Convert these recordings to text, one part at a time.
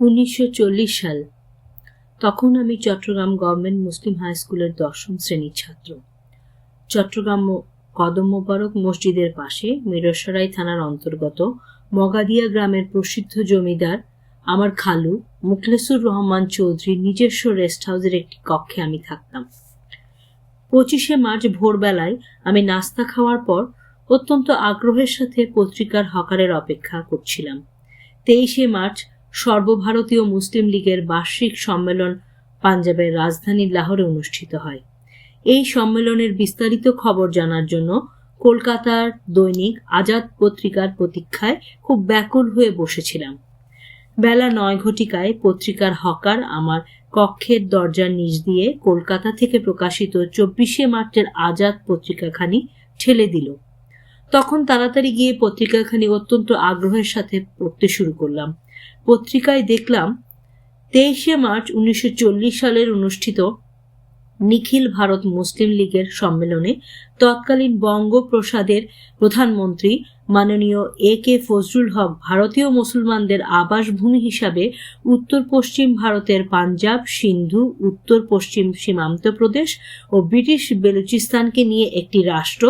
উনিশশো চল্লিশ সাল। তখন আমি চট্টগ্রাম গভর্নমেন্ট মুসলিম হাই স্কুলের দশম শ্রেণির ছাত্র। চট্টগ্রাম কদম মোবারক মসজিদের পাশে মিরসরাই থানার অন্তর্গত মগাদিয়া গ্রামের প্রসিদ্ধ জমিদার আমার খালু মুখলেসুর রহমান চৌধুরীর নিজস্ব রেস্ট হাউসের একটি কক্ষে আমি থাকতাম। পঁচিশে মার্চ ভোরবেলায় আমি নাস্তা খাওয়ার পর অত্যন্ত আগ্রহের সাথে পত্রিকার হকারের অপেক্ষা করছিলাম। তেইশে মার্চ সর্বভারতীয় মুসলিম লীগের বার্ষিক সম্মেলন পাঞ্জাবের রাজধানী লাহোরে অনুষ্ঠিত হয়। এই সম্মেলনের বিস্তারিত খবর জানার জন্য কলকাতার দৈনিক আজাদ পত্রিকার প্রতীক্ষায় খুব ব্যাকুল হয়ে বসেছিলাম। বেলা নয় ঘটিকায় পত্রিকার হকার আমার কক্ষের দরজার নিচ দিয়ে কলকাতা থেকে প্রকাশিত চব্বিশে মার্চের আজাদ পত্রিকাখানি ঠেলে দিল। তখন তাড়াতাড়ি গিয়ে পত্রিকাখানি অত্যন্ত আগ্রহের সাথে পড়তে শুরু করলাম। পত্রিকায় দেখলাম তেইশে মার্চ উনিশশো চল্লিশ সালের অনুষ্ঠিত নিখিল ভারত মুসলিম লীগের সম্মেলনে তৎকালীন বঙ্গপ্রসাদের প্রধানমন্ত্রী মাননীয় এ কে ফজলুল হক ভারতীয় মুসলমানদের আবাসভূমি হিসাবে উত্তর পশ্চিম ভারতের পাঞ্জাব, সিন্ধু, উত্তর পশ্চিম সীমান্ত প্রদেশ ও ব্রিটিশ বেলুচিস্তানকে নিয়ে একটি রাষ্ট্র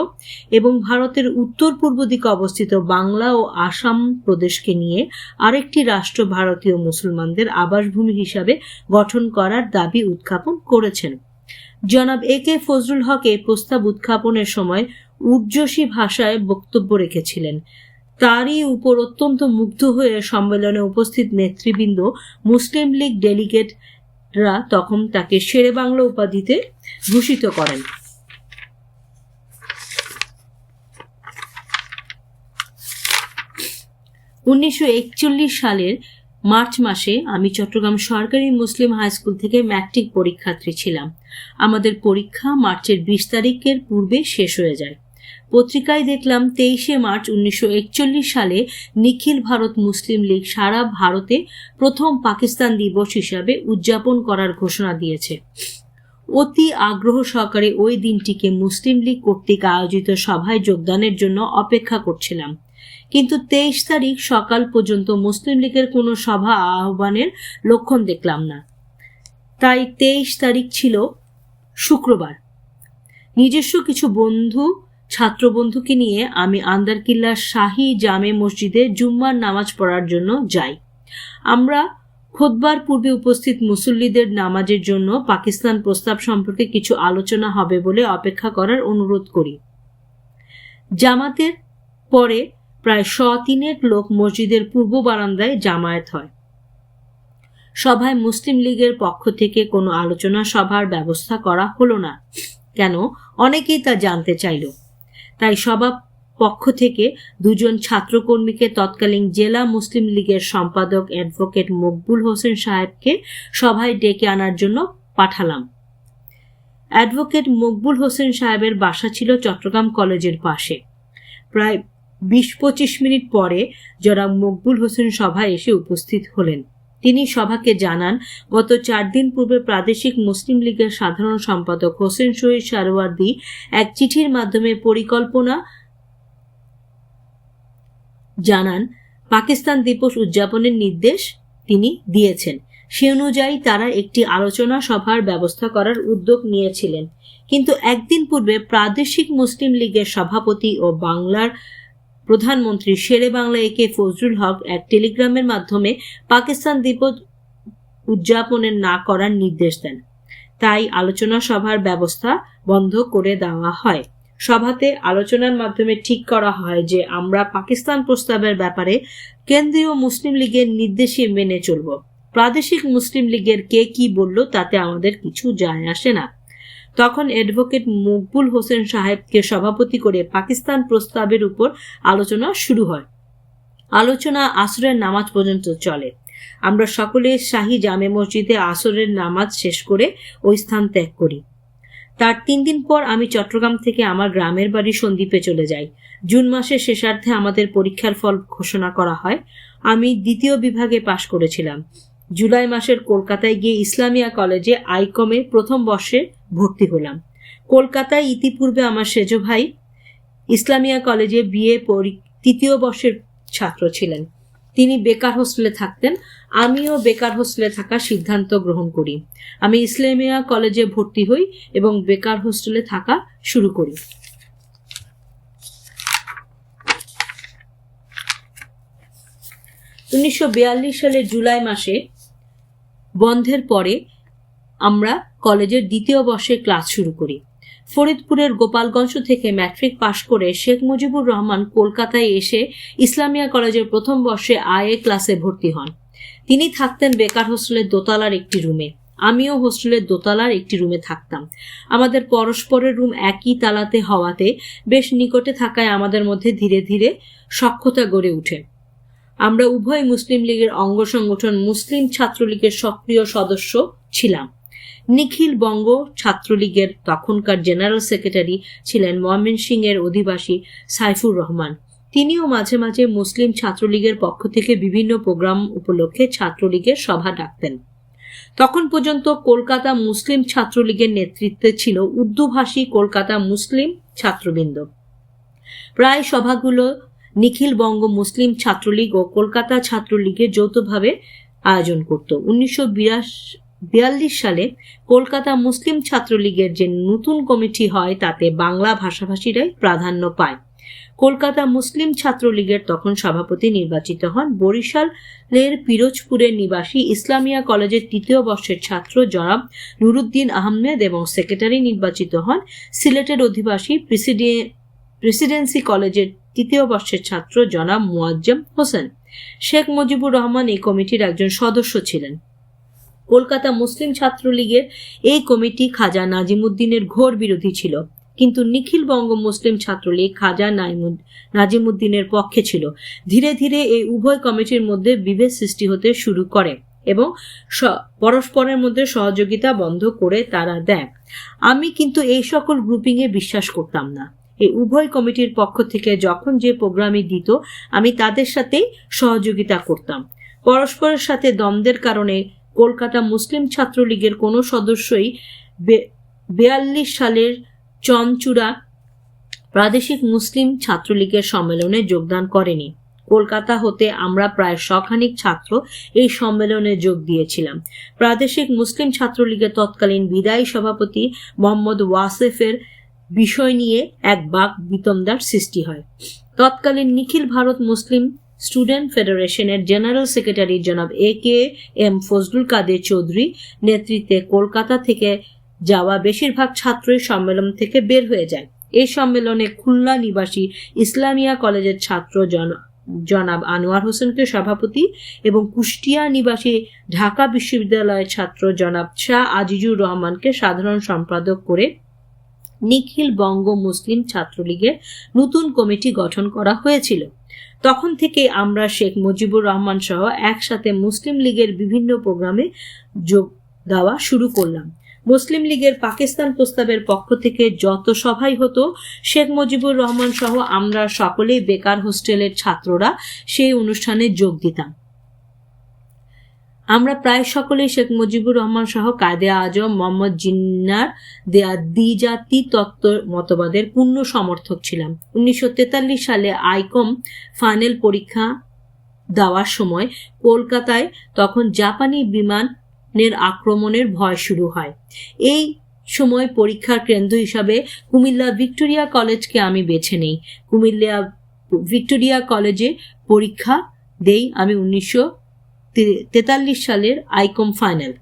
এবং ভারতের উত্তর পূর্ব দিকে অবস্থিত বাংলা ও আসাম প্রদেশকে নিয়ে আরেকটি রাষ্ট্র ভারতীয় মুসলমানদের আবাসভূমি হিসাবে গঠন করার দাবি উত্থাপন করেছেন। জনাব এ কে ফজলুল হক এই প্রস্তাব উত্থাপনের সময় উর্জসী ভাষায় বক্তব্য রেখেছিলেন। তারই উপর অত্যন্ত মুগ্ধ হয়ে সম্মেলনে উপস্থিত নেতৃবৃন্দ, মুসলিম লীগ ডেলিগেটরা তখন তাকে শেরে বাংলা উপাধিতে ভূষিত করেন। উনিশশো একচল্লিশ সালের মার্চ মাসে আমি চট্টগ্রাম সরকারি মুসলিম হাই স্কুল থেকে ম্যাট্রিক পরীক্ষার্থী ছিলাম। আমাদের পরীক্ষা মার্চের বিশ তারিখের পূর্বে শেষ হয়ে যায়। পত্রিকায় দেখলাম তেইশে মার্চ উনিশশো একচল্লিশ সালে নিখিল ভারত মুসলিম লীগ সারা ভারতে প্রথম পাকিস্তান দিবস হিসাবে উদযাপন করার ঘোষণা দিয়েছে। অতি আগ্রহ সহকারে ওই দিনটিকে মুসলিম লীগ কর্তৃক আয়োজিত সভায় যোগদানের জন্য অপেক্ষা করছিলাম। কিন্তু তেইশ তারিখ সকাল পর্যন্ত মুসলিম লীগের কোনো সভা আহ্বানের লক্ষণ দেখলাম না। তাই তেইশ তারিখ ছিল শুক্রবার। নিজস্ব কিছু বন্ধু ছাত্র বন্ধুকে নিয়ে আমি আন্দারকিল্লার শাহী জামে মসজিদে জুম্মার নামাজ পড়ার জন্য যাই। আমরা খোদবার পূর্বে উপস্থিত মুসল্লিদের নামাজের জন্য পাকিস্তান প্রস্তাব সম্পর্কে কিছু আলোচনা হবে বলে অপেক্ষা করার অনুরোধ করি। জামাতের পরে প্রায় শ তিনেক লোক মসজিদের পূর্ব বারান্দায় জামায়াত হয়। সভায় মুসলিম লীগের পক্ষ থেকে কোনো আলোচনা সভার ব্যবস্থা করা হলো না, কেন অনেকেই তা জানতে চাইল। তাই সভা পক্ষ থেকে দুজন ছাত্রকর্মীকে তৎকালীন জেলা মুসলিম লীগের সম্পাদক অ্যাডভোকেট মকবুল হোসেন সাহেবকে সভায় ডেকে আনার জন্য পাঠালাম। অ্যাডভোকেট মকবুল হোসেন সাহেবের বাসা ছিল চট্টগ্রাম কলেজের পাশে। প্রায় বিশ পঁচিশ মিনিট পরে জনাব মকবুল হোসেন সভায় এসে উপস্থিত হলেন। তিনি সভাকে জানান, গত চার দিন পূর্বে প্রাদেশিক মুসলিম লীগের সাধারণ সম্পাদক হোসেন শহীদ সারোয়ার্দি এক চিঠির মাধ্যমে পরিকল্পনা জানান, পাকিস্তান দিবস উদযাপনের নির্দেশ তিনি দিয়েছেন। সে অনুযায়ী তারা একটি আলোচনা সভার ব্যবস্থা করার উদ্যোগ নিয়েছিলেন। কিন্তু একদিন পূর্বে প্রাদেশিক মুসলিম লীগের সভাপতি ও বাংলার প্রধানমন্ত্রী শেরে বাংলা একে ফজলুল হক এক টেলিগ্রামের মাধ্যমে পাকিস্তান দিবস উদযাপনের না করার নির্দেশ দেন। তাই আলোচনা সভার ব্যবস্থা বন্ধ করে দেওয়া হয়। সভাতে আলোচনার মাধ্যমে ঠিক করা হয় যে আমরা পাকিস্তান প্রস্তাবের ব্যাপারে কেন্দ্রীয় মুসলিম লীগের নির্দেশে মেনে চলব। প্রাদেশিক মুসলিম লীগের কে কি বলল তাতে আমাদের কিছু যায় আসে না। তখন অ্যাডভোকেট মকবুল হোসেন সাহেবকে সভাপতি করে পাকিস্তান প্রস্তাবের উপর আলোচনা শুরু হয়। আলোচনা আসরের নামাজ পর্যন্ত চলে। আমরা সকলে শাহী জামে মসজিদে আসরের নামাজ শেষ করে ওই স্থান ত্যাগ করি। তার তিন দিন পর আমি চট্টগ্রাম থেকে আমার গ্রামের বাড়ি সন্দ্বীপে চলে যাই। জুন মাসের শেষার্ধে আমাদের পরীক্ষার ফল ঘোষণা করা হয়। আমি দ্বিতীয় বিভাগে পাশ করেছিলাম। জুলাই মাসের কলকাতায় গিয়ে ইসলামিয়া কলেজে আইকমে প্রথম বর্ষে ভর্তি হলাম। কলকাতায় ইতিপূর্বে আমার সেজ ভাই ইসলামিয়া কলেজে বিএ তৃতীয় বর্ষের ছাত্র ছিলেন। তিনি বেকার হোস্টেলে থাকতেন, আমিও বেকার হোস্টেলে থাকার সিদ্ধান্ত গ্রহণ করি। আমি ইসলামিয়া কলেজে ভর্তি হই এবং বেকার হোস্টেলে থাকা শুরু করি। উনিশশো বিয়াল্লিশ সালের জুলাই মাসে বন্ধের পরে আমরা কলেজের দ্বিতীয় বর্ষে ক্লাস শুরু করি। ফরিদপুরের গোপালগঞ্জ থেকে ম্যাট্রিক পাশ করে শেখ মুজিবুর রহমান কলকাতায় এসে ইসলামিয়া কলেজের প্রথম বর্ষে আইএ ক্লাসে ভর্তি হন। তিনি থাকতেন বেকার হোস্টেলের দোতলার একটি রুমে। আমিও হোস্টেলের দোতলার একটি রুমে থাকতাম। আমাদের পরস্পরের রুম একই তালাতে হওয়াতে বেশ নিকটে থাকায় আমাদের মধ্যে ধীরে ধীরে সক্ষতা গড়ে ওঠে। আমরা উভয় মুসলিম লীগের অঙ্গ সংগঠন মুসলিম ছাত্রলীগের সক্রিয় সদস্য ছিলাম। নিখিল বঙ্গ ছাত্রলীগের তখনকার জেনারেল সেক্রেটারি ছিলেন ময়মনসিংহের অধিবাসী সাইফুর রহমান। তিনিও মাঝে মাঝে মুসলিম ছাত্রলীগের পক্ষ থেকে বিভিন্ন প্রোগ্রাম উপলক্ষে ছাত্রলীগের সভা ডাকতেন। তখন পর্যন্ত কলকাতা মুসলিম ছাত্রলীগের নেতৃত্বে ছিল উর্দুভাষী কলকাতা মুসলিম ছাত্রবৃন্দ। প্রায় সভাগুলো নিখিল বঙ্গ মুসলিম ছাত্রলীগ ও কলকাতা ছাত্রলীগের যৌথভাবে আয়োজন করত। উনিশশো বিয়াল্লিশ সালে কলকাতা মুসলিম ছাত্রলীগের যে নতুন কমিটি হয়, তাতে বাংলা ভাষাভাষীরাই প্রাধান্য পায়। কলকাতা মুসলিম ছাত্রলীগের তখন সভাপতি নির্বাচিত হন বরিশালের পিরোজপুরের নিবাসী ইসলামিয়া কলেজের তৃতীয় বর্ষের ছাত্র জনাব নুরুদ্দিন আহমেদ এবং সেক্রেটারি নির্বাচিত হন সিলেটের অধিবাসী প্রেসিডেন্সি কলেজের তৃতীয় বর্ষের ছাত্র জনাব মুয়াজ্জম হোসেন। শেখ মুজিবুর রহমান এই কমিটির একজন সদস্য ছিলেন। কলকাতা মুসলিম ছাত্রলীগের এই কমিটি খাজা নাজিমুদ্দিনের ঘোর বিরোধী ছিল, কিন্তু নিখিল বঙ্গ মুসলিম ছাত্রলীগ খাজা নাজিমুদ্দিনের পক্ষে ছিল। ধীরে ধীরে এই উভয় কমিটির মধ্যে বিভেদ সৃষ্টি হতে শুরু করে এবং পরস্পরের মধ্যে সহযোগিতা বন্ধ করে তারা দেয়। আমি কিন্তু এই সকল গ্রুপিংয়ে বিশ্বাস করতাম না। এই উভয় কমিটির পক্ষ থেকে যখন যে প্রোগ্রামে দিত, আমি তাদের সাথেই সহযোগিতা করতাম। পরস্পরের সাথে দ্বন্দ্বের কারণে কলকাতা মুসলিম ছাত্রলীগের কোনো সদস্যই বেয়াল্লিশ সালের চনচূড়া প্রাদেশিক মুসলিম ছাত্রলীগের সম্মেলনে যোগদান করেনি। কলকাতা হতে আমরা প্রায় শখানিক ছাত্র এই সম্মেলনে যোগ দিয়েছিলাম। প্রাদেশিক মুসলিম ছাত্রলীগের তৎকালীন বিদায়ী সভাপতি মোহাম্মদ ওয়াসেফের বিষয় নিয়ে এক বাক বিতন্দার সৃষ্টি হয়। তৎকালীন নিখিল ভারত মুসলিম স্টুডেন্ট ফেডারেশনের জেনারেল সেক্রেটারি জনাব A K M Fazlul Kader Chowdhury নেতৃত্বে কলকাতা থেকে যাওয়া বেশিরভাগ ছাত্রই সম্মেলন থেকে বের হয়ে যায়। এই সম্মেলনে খুলনা নিবাসী ইসলামিয়া কলেজের ছাত্র জনাব আনোয়ার হোসেনকে সভাপতি এবং কুষ্টিয়া নিবাসী ঢাকা বিশ্ববিদ্যালয়ের ছাত্র জনাব শাহ আজিজুর রহমানকে সাধারণ সম্পাদক করে নিখিল বঙ্গ মুসলিম ছাত্রলীগের নতুন কমিটি গঠন করা হয়েছিল। তখন থেকে আমরা শেখ মুজিবুর রহমান সহ একসাথে মুসলিম লীগের বিভিন্ন প্রোগ্রামে যোগ দেওয়া শুরু করলাম। মুসলিম লীগের পাকিস্তান প্রস্তাবের পক্ষ থেকে যত সভাই হতো, শেখ মুজিবুর রহমান সহ আমরা সকলেই বেকার হোস্টেলের ছাত্ররা সেই অনুষ্ঠানে যোগ দিতাম। আমরা প্রায় সকলেই শেখ মুজিবুর রহমান সহ কায়দে আজম, মোহাম্মদ জিন্নার দেয়া দ্বিজাতি তত্ত্ব মতবাদের পূর্ণ সমর্থক ছিলাম। উনিশশো তেতাল্লিশ সালে আইকম ফাইনাল পরীক্ষা দেওয়ার সময় কলকাতায় তখন জাপানি বিমানের আক্রমণের ভয় শুরু হয়। এই সময় পরীক্ষার কেন্দ্র হিসাবে কুমিল্লা ভিক্টোরিয়া কলেজকে আমি বেছে নেই। কুমিল্লা ভিক্টোরিয়া কলেজে পরীক্ষা দেই আমি উনিশশো তেতাল্লিশ সালের আইকম ফাইনাল।